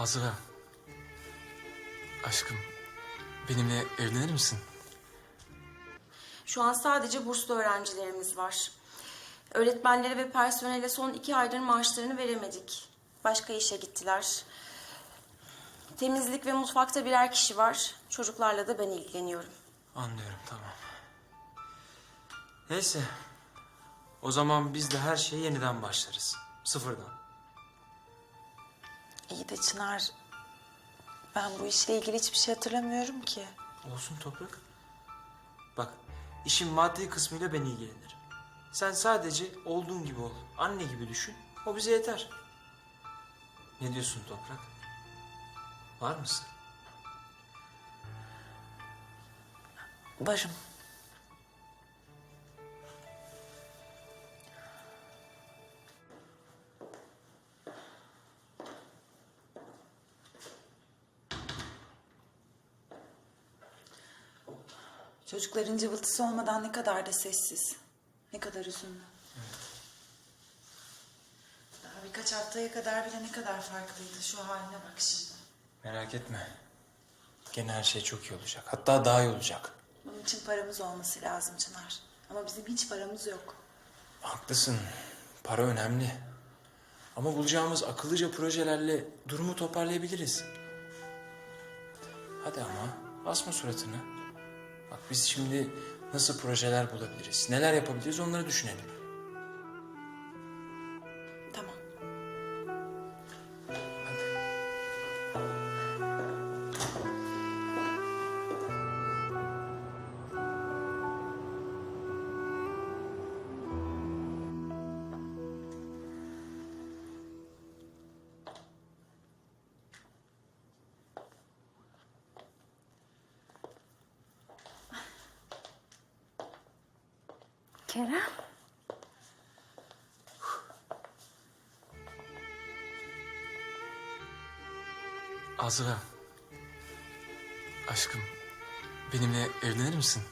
Azra. Aşkım. Benimle evlenir misin? Şu an sadece burslu öğrencilerimiz var. Öğretmenlere ve personele son iki aydır maaşlarını veremedik. Başka işe gittiler. Temizlik ve mutfakta birer kişi var. Çocuklarla da ben ilgileniyorum. Anlıyorum tamam. Neyse. O zaman biz de her şeye yeniden başlarız. Sıfırdan. İyi de Çınar, ben bu işle ilgili hiçbir şey hatırlamıyorum ki. Olsun toprak. Bak işin maddi kısmıyla ben ilgilenirim. Sen sadece olduğun gibi ol. Anne gibi düşün. O bize yeter. Ne diyorsun toprak? Var mısın? Varım. Çocukların cıvıltısı olmadan ne kadar da sessiz. Ne kadar üzünlü. Daha birkaç haftaya kadar bile ne kadar farklıydı. Şu haline bak şimdi. Merak etme. Gene her şey çok iyi olacak. Hatta daha iyi olacak. Bunun için paramız olması lazım Çınar. Ama bizim hiç paramız yok. Haklısın. Para önemli. Ama bulacağımız akıllıca projelerle durumu toparlayabiliriz. Hadi ama asma suratını. Bak biz şimdi nasıl projeler bulabiliriz, neler yapabiliriz onları düşünelim. Kerem. Azra. Aşkım. Benimle evlenir misin?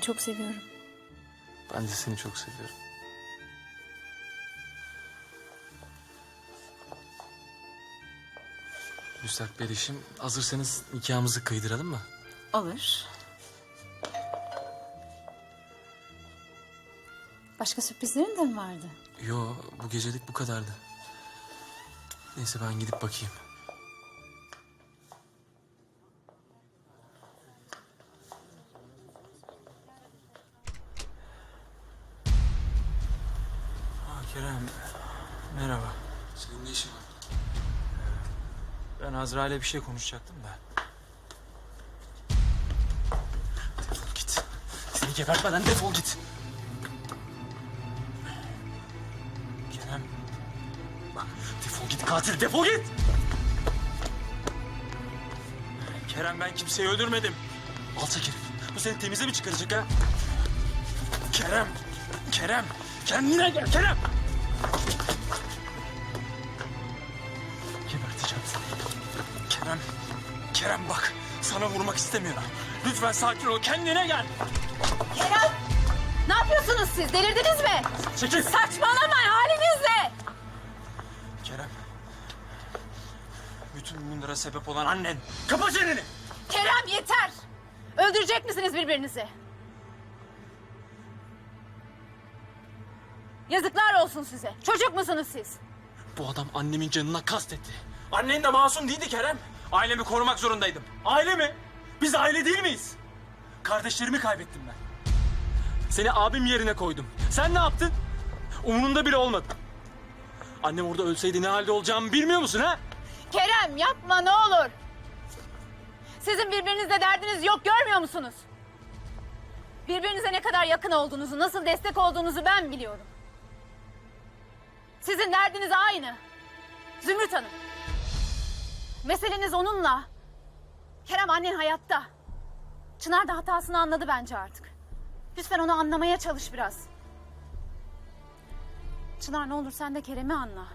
Seni çok seviyorum. Ben de seni çok seviyorum. Müstakbel eşim, hazırsanız nikahımızı kıydıralım mı? Olur. Başka sürprizlerin de mi vardı? Yo, bu gecelik bu kadardı. Neyse ben gidip bakayım. Azra ile bir şey konuşacaktım da. Defol git. Seni gebertmeden defol git. Kerem. Defol git katil defol git. Kerem ben kimseyi öldürmedim. Alçak herif. Bu seni temize mi çıkaracak ha? Kerem. Kerem. Kendine gel Kerem. Sana vurmak istemiyorum. Lütfen sakin ol. Kendine gel. Kerem! Ne yapıyorsunuz siz? Delirdiniz mi? Çekil. Saçmalamayın halinizle! Kerem. Bütün bunlara sebep olan annen. Kapa çeneni. Kerem yeter! Öldürecek misiniz birbirinizi? Yazıklar olsun size. Çocuk musunuz siz? Bu adam annemin canına kastetti. Annen de masum değildi Kerem. Ailemi korumak zorundaydım. Aile mi? Biz aile değil miyiz? Kardeşlerimi kaybettim ben. Seni abim yerine koydum. Sen ne yaptın? Umurunda bile olmadı. Annem orada ölseydi ne halde olacağımı bilmiyor musun ha? Kerem yapma ne olur. Sizin birbirinizle derdiniz yok görmüyor musunuz? Birbirinize ne kadar yakın olduğunuzu, nasıl destek olduğunuzu ben biliyorum. Sizin derdiniz aynı. Zümrüt Hanım. Meseleniz onunla. Kerem annen hayatta. Çınar da hatasını anladı bence artık. Lütfen onu anlamaya çalış biraz. Çınar ne olur sen de Kerem'i anla.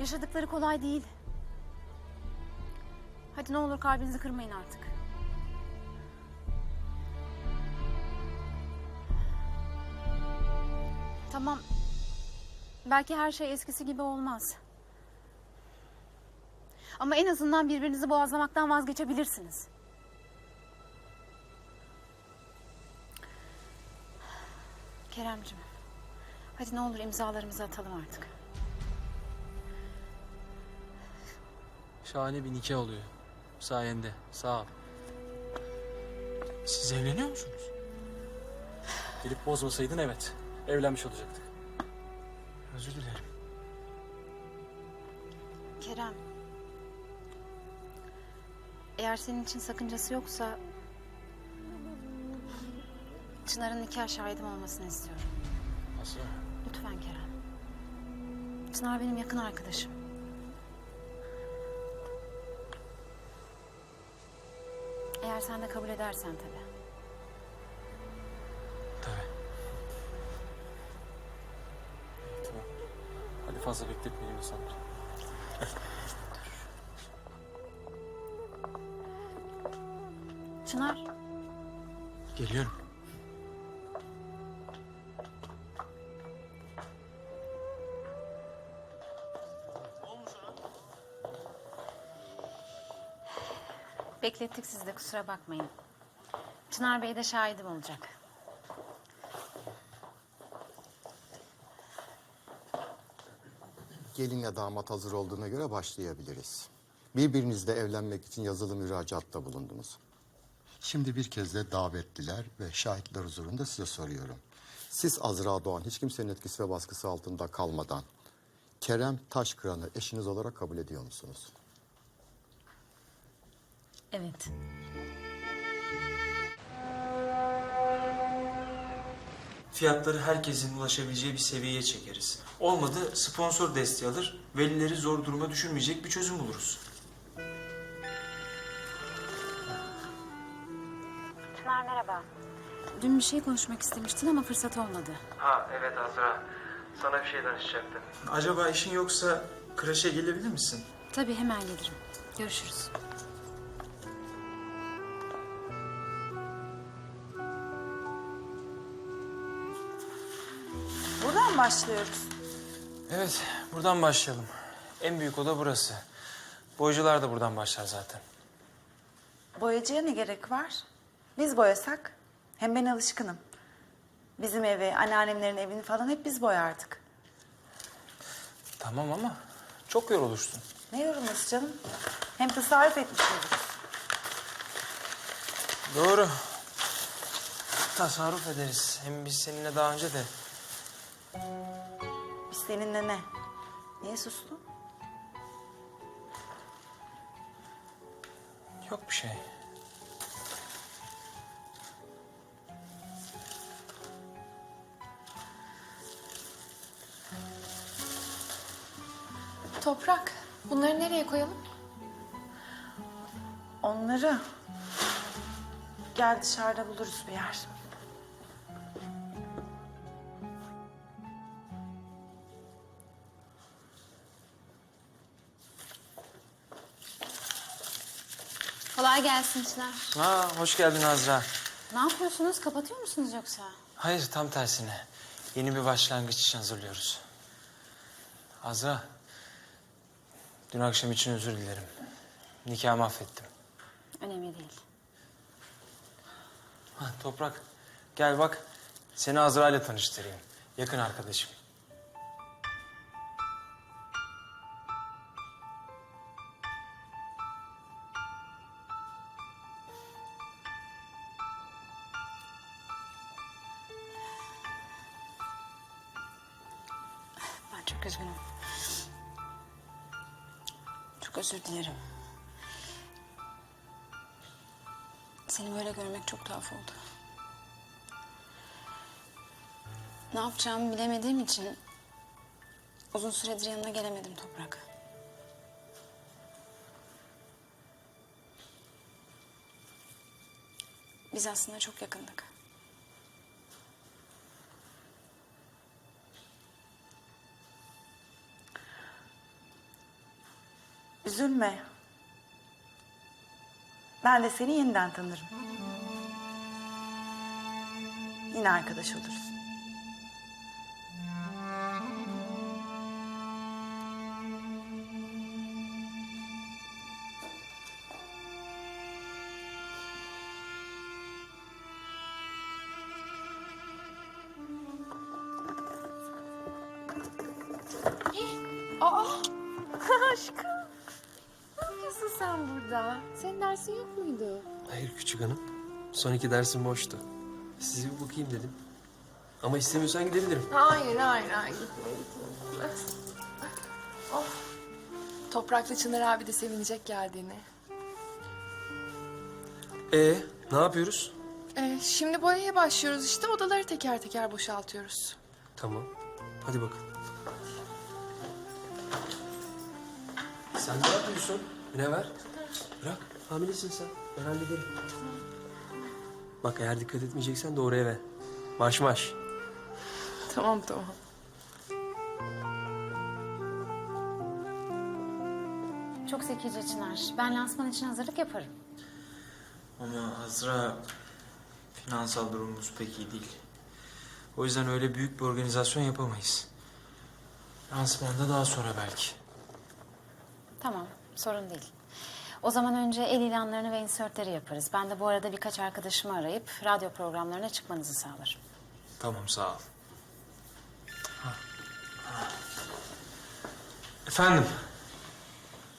Yaşadıkları kolay değil. Hadi ne olur kalbinizi kırmayın artık. Tamam. Belki her şey eskisi gibi olmaz. Ama en azından birbirinizi boğazlamaktan vazgeçebilirsiniz. Keremcim. Hadi ne olur imzalarımızı atalım artık. Şahane bir nikah oluyor. Sayende. Sağ ol. Siz evleniyor musunuz? Gelip bozmasaydın evet. Evlenmiş olacaktık. Özür dilerim. Kerem. Eğer senin için sakıncası yoksa... Çınar'ın nikah şahidim olmasını istiyorum. Aslı. Lütfen Kerem. Çınar benim yakın arkadaşım. Eğer sen de kabul edersen tabii. Tabii. Tamam. Hadi fazla bekletmeyelim insanları. Çınar. Geliyorum. Beklettik sizi de kusura bakmayın. Çınar Bey de şahidim olacak. Gelin ya damat hazır olduğuna göre başlayabiliriz. Birbirinizle evlenmek için yazılı müracaatta bulundunuz. Şimdi bir kez de davetliler ve şahitler huzurunda size soruyorum. Siz Azra Doğan hiç kimsenin etkisi ve baskısı altında kalmadan Kerem Taşkıran'ı eşiniz olarak kabul ediyor musunuz? Evet. Fiyatları herkesin ulaşabileceği bir seviyeye çekeriz. Olmadı sponsor desteği alır, velileri zor duruma düşürmeyecek bir çözüm buluruz. Dün bir şey konuşmak istemiştin ama fırsat olmadı. Ha evet Azra. Sana bir şey danışacaktım. Acaba işin yoksa kreşe gelebilir misin? Tabii hemen gelirim. Görüşürüz. Buradan başlıyoruz. Evet, buradan başlayalım. En büyük oda burası. Boyacılar da buradan başlar zaten. Boyacıya ne gerek var? Biz boyasak. Hem ben alışkınım. Bizim evi, anneannemlerin evini falan hep biz boyardık. Tamam ama çok yorulursun. Ne yorulması canım? Hem tasarruf etmiş oluruz. Doğru. Tasarruf ederiz. Hem biz seninle daha önce de Biz seninle ne? Niye sustun? yok bir şey. Toprak, bunları nereye koyalım? Onları gel dışarıda buluruz bir yer. Kolay gelsin Çınar. Ha, hoş geldin Azra. Ne yapıyorsunuz? Kapatıyor musunuz yoksa? Hayır, tam tersine. Yeni bir başlangıç için hazırlıyoruz. Azra, dün akşam için özür dilerim. Nikahı mahvettim. Önemli değil. Ha, Toprak, gel bak. Seni Azra ile tanıştırayım. Yakın arkadaşım. mahvoldu. Ne yapacağımı bilemediğim için uzun süredir yanına gelemedim Toprak. Biz aslında çok yakındık. Üzülme. Ben de seni yeniden tanırım. Yine arkadaş oluruz. Aa! Aşkım. Ne yapıyorsun sen burada? Senin dersin yok muydu? Hayır küçük hanım. Son iki dersim boştu. Size bir bakayım dedim. Ama istemiyorsan gidebilirim. Hayır, hayır, hayır. Gitme, gitme. Oh. Topraklı Çınar abi de sevinecek geldiğine. Ee, ne yapıyoruz? Ee, şimdi boyaya başlıyoruz işte. Odaları teker teker boşaltıyoruz. Tamam. Hadi bakalım. Sen ne yapıyorsun? Münevver. Bırak. Hamilesin sen. Ben hallederim. Bak eğer dikkat etmeyeceksen doğru eve. Marş marş. Tamam, tamam. Çok zekice Çınar. Ben lansman için hazırlık yaparım. Ama Azra finansal durumumuz pek iyi değil. O yüzden öyle büyük bir organizasyon yapamayız. Lansmanda daha sonra belki. Tamam, sorun değil. O zaman önce el ilanlarını ve insertleri yaparız. Ben de bu arada birkaç arkadaşımı arayıp radyo programlarına çıkmanızı sağlarım. Tamam sağ ol. Ha. Ha. Efendim?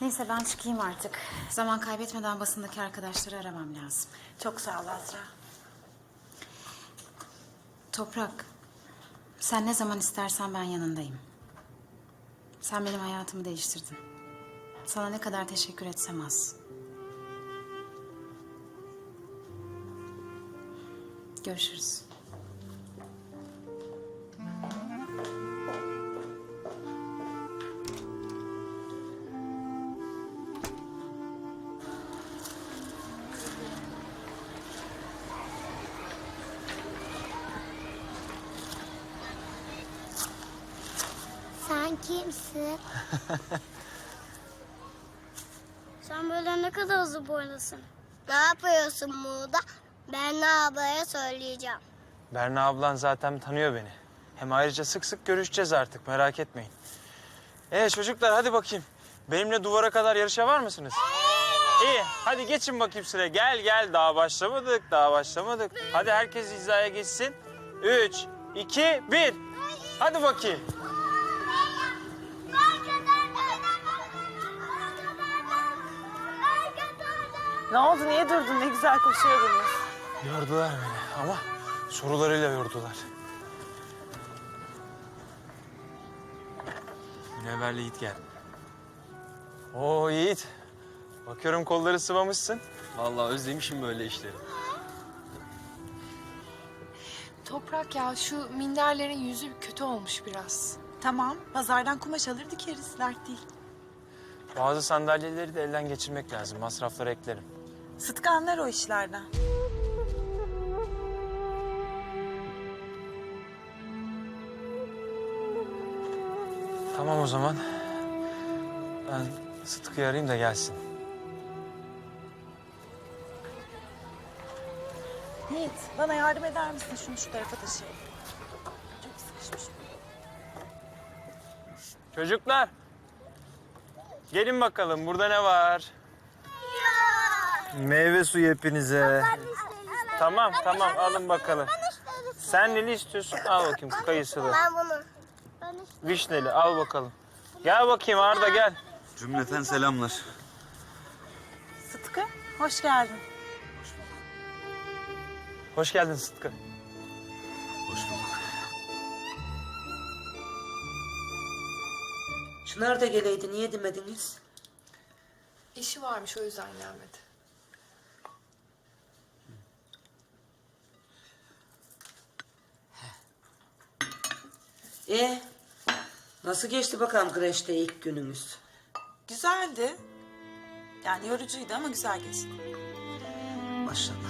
Neyse ben çıkayım artık. Zaman kaybetmeden basındaki arkadaşları aramam lazım. Çok sağ ol Azra. Toprak, sen ne zaman istersen ben yanındayım. Sen benim hayatımı değiştirdin. Sana ne kadar teşekkür etsem az. Görüşürüz. Sen kimsin? Sen böyle ne kadar hızlı boylasın. Ne yapıyorsun burada? Ben ne ablaya söyleyeceğim. Berna ablan zaten tanıyor beni. Hem ayrıca sık sık görüşeceğiz artık merak etmeyin. Ee çocuklar hadi bakayım. Benimle duvara kadar yarışa var mısınız? İyi hadi geçin bakayım sıraya. Gel gel daha başlamadık daha başlamadık. Hadi herkes hizaya geçsin. Üç, iki, bir. Hadi bakayım. Ne oldu? Niye durdun? Ne güzel koşuyordunuz. Yordular beni ama sorularıyla yordular. Münevver'le Yiğit gel. Oo Yiğit. Bakıyorum kolları sıvamışsın. Vallahi özlemişim böyle işleri. Toprak ya, şu minderlerin yüzü kötü olmuş biraz. Tamam. Pazardan kumaş alır dikeriz. Dert değil. Bazı sandalyeleri de elden geçirmek lazım. Masrafları eklerim. Sıtkı anlar o işlerden. Tamam o zaman. Ben Sıtkı'yı arayayım da gelsin. Yiğit, bana yardım eder misin? Şunu şu tarafa taşıyalım. Çok sıkışmış. Çocuklar. Gelin bakalım burada ne var? Meyve suyu hepinize. Tamam tamam alın bakalım. Sen neli istiyorsun? Al bakayım kayısılı. Ben bunu. Vişneli al bakalım. Gel bakayım Arda gel. Cümleten selamlar. Sıtkı, hoş geldin. Hoş geldin Sıtkı. Hoş bulduk. Çınar da geleydi, niye demediniz? İşi varmış, o yüzden gelmedi. E nasıl geçti bakalım kreşte ilk günümüz? Güzeldi. Yani yorucuydu ama güzel geçti. Maşallah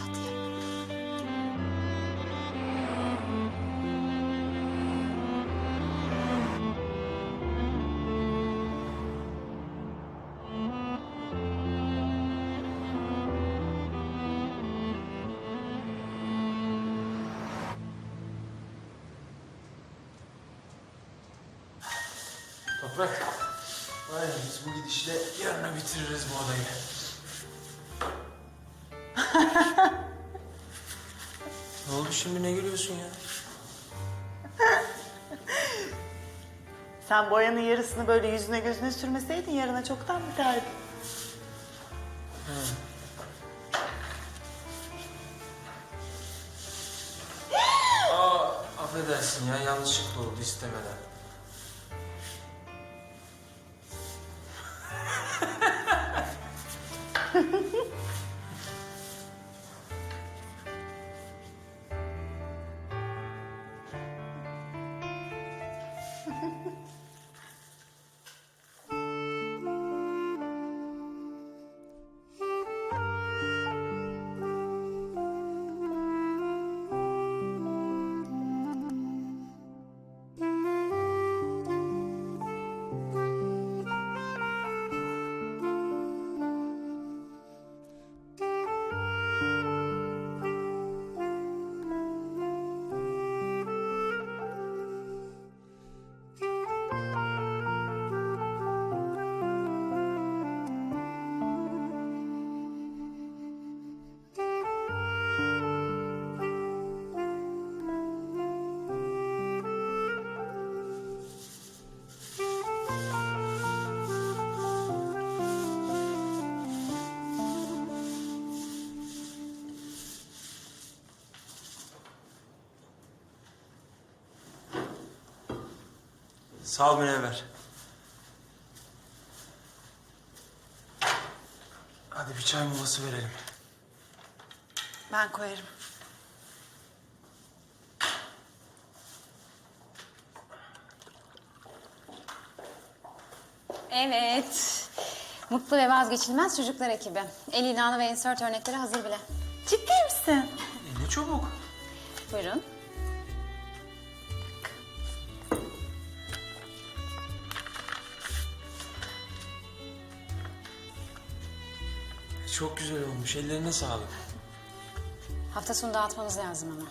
Toprak. Aynen biz bu gidişle yarına bitiririz bu odayı. ne oldu şimdi ne gülüyorsun ya? Sen boyanın yarısını böyle yüzüne gözüne sürmeseydin yarına çoktan biterdi. Aa affedersin ya yanlışlıkla oldu istemeden. Sağ ol Münevver. Hadi bir çay molası verelim. Ben koyarım. Evet. Mutlu ve vazgeçilmez çocuklar ekibi. El ilanı ve insert örnekleri hazır bile. Ciddi misin? E, ne çabuk. Buyurun. Çok güzel olmuş. Ellerine sağlık. Hafta sonu dağıtmamız lazım ama.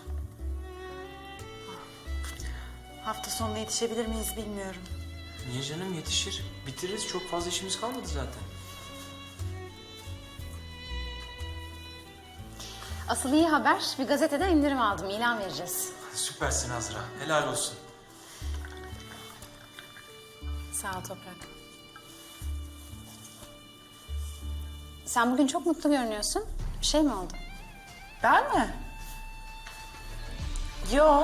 Hafta sonuna yetişebilir miyiz bilmiyorum. Niye canım yetişir? Bitiririz. Çok fazla işimiz kalmadı zaten. Asıl iyi haber bir gazeteden indirim aldım. İlan vereceğiz. Süpersin Azra. Helal olsun. Sağ ol Toprak. Sen bugün çok mutlu görünüyorsun. Bir şey mi oldu? Ben mi? Yo.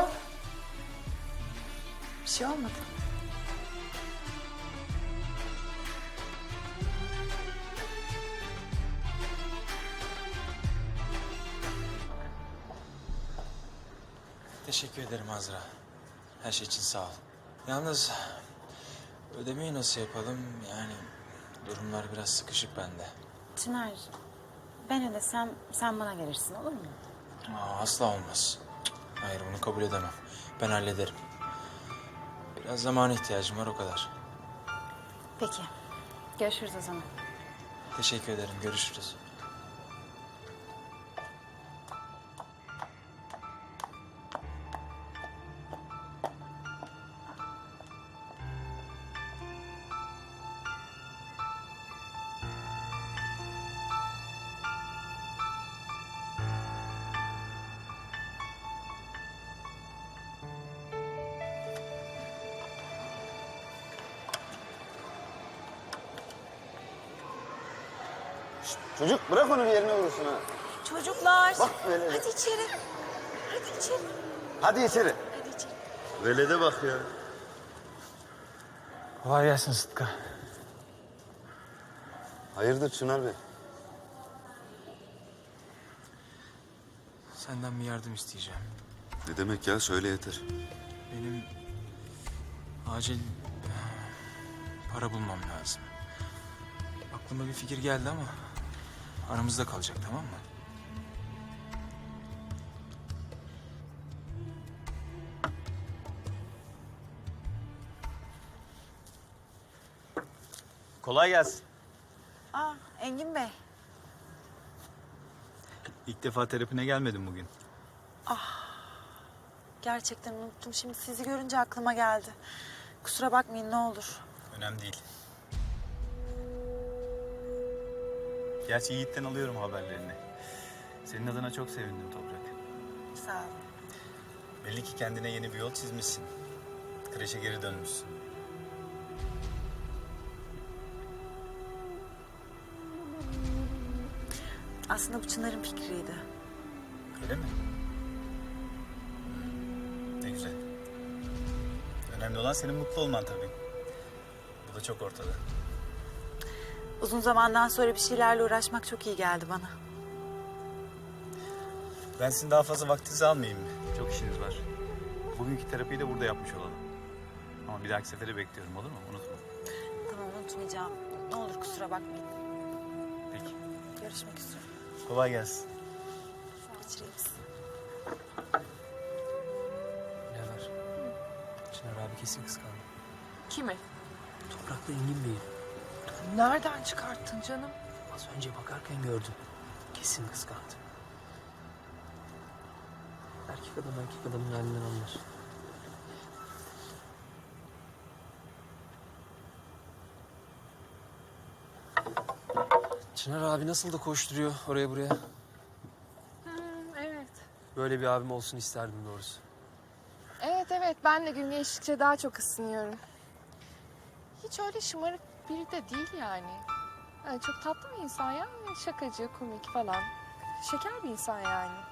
Bir şey olmadı. Teşekkür ederim Azra. Her şey için sağ ol. Yalnız ödemeyi nasıl yapalım? Yani durumlar biraz sıkışık bende. Çınar, ben ödesem sen bana verirsin olur mu? Aa, asla olmaz. Hayır bunu kabul edemem. Ben hallederim. Biraz zamana ihtiyacım var o kadar. Peki. Görüşürüz o zaman. Teşekkür ederim. Görüşürüz. İçeri. Hadi içeri. Hadi içeri. Hadi içeri. Velede bak ya. Kolay gelsin Sıtkı. Hayırdır Çınar Bey? Senden bir yardım isteyeceğim. Ne demek ya söyle yeter. Benim acil eh, para bulmam lazım. Aklıma bir fikir geldi ama aramızda kalacak tamam mı? Kolay gelsin. Aa, Engin Bey. İlk defa terapine gelmedim bugün. Gerçekten unuttum. Şimdi sizi görünce aklıma geldi. Kusura bakmayın ne olur. Önemli değil. Gerçi Yiğit'ten alıyorum haberlerini. Senin adına çok sevindim Toprak. Sağ ol. Belli ki kendine yeni bir yol çizmişsin. Kreşe geri dönmüşsün. Aslında bu Çınar'ın fikriydi. Öyle mi? Ne güzel. Önemli olan senin mutlu olman tabii. Bu da çok ortada. Uzun zamandan sonra bir şeylerle uğraşmak çok iyi geldi bana. Ben sizin daha fazla vaktinizi almayayım. Çok işiniz var. Bugünkü terapiyi de burada yapmış olalım. Ama bir dahaki sefere bekliyorum olur mu? Unutma. Tamam unutmayacağım. Ne olur kusura bakmayın. Peki. Görüşmek üzere. Kolay gelsin. Geçireyim. Münevver. Çınar abi kesin kıskandı. Kimi? Toprakla Engin Bey'i. Nereden çıkarttın canım? Az önce bakarken gördüm. Kesin kıskandı. Erkek adam erkek adamın halinden anlar. Çınar abi nasıl da koşturuyor oraya buraya. Evet. Böyle bir abim olsun isterdim doğrusu. Evet evet ben de gün geçtikçe daha çok ısınıyorum. Hiç öyle şımarık biri de değil yani. yani çok tatlı bir insan ya. Şakacı, komik falan. Şeker bir insan yani.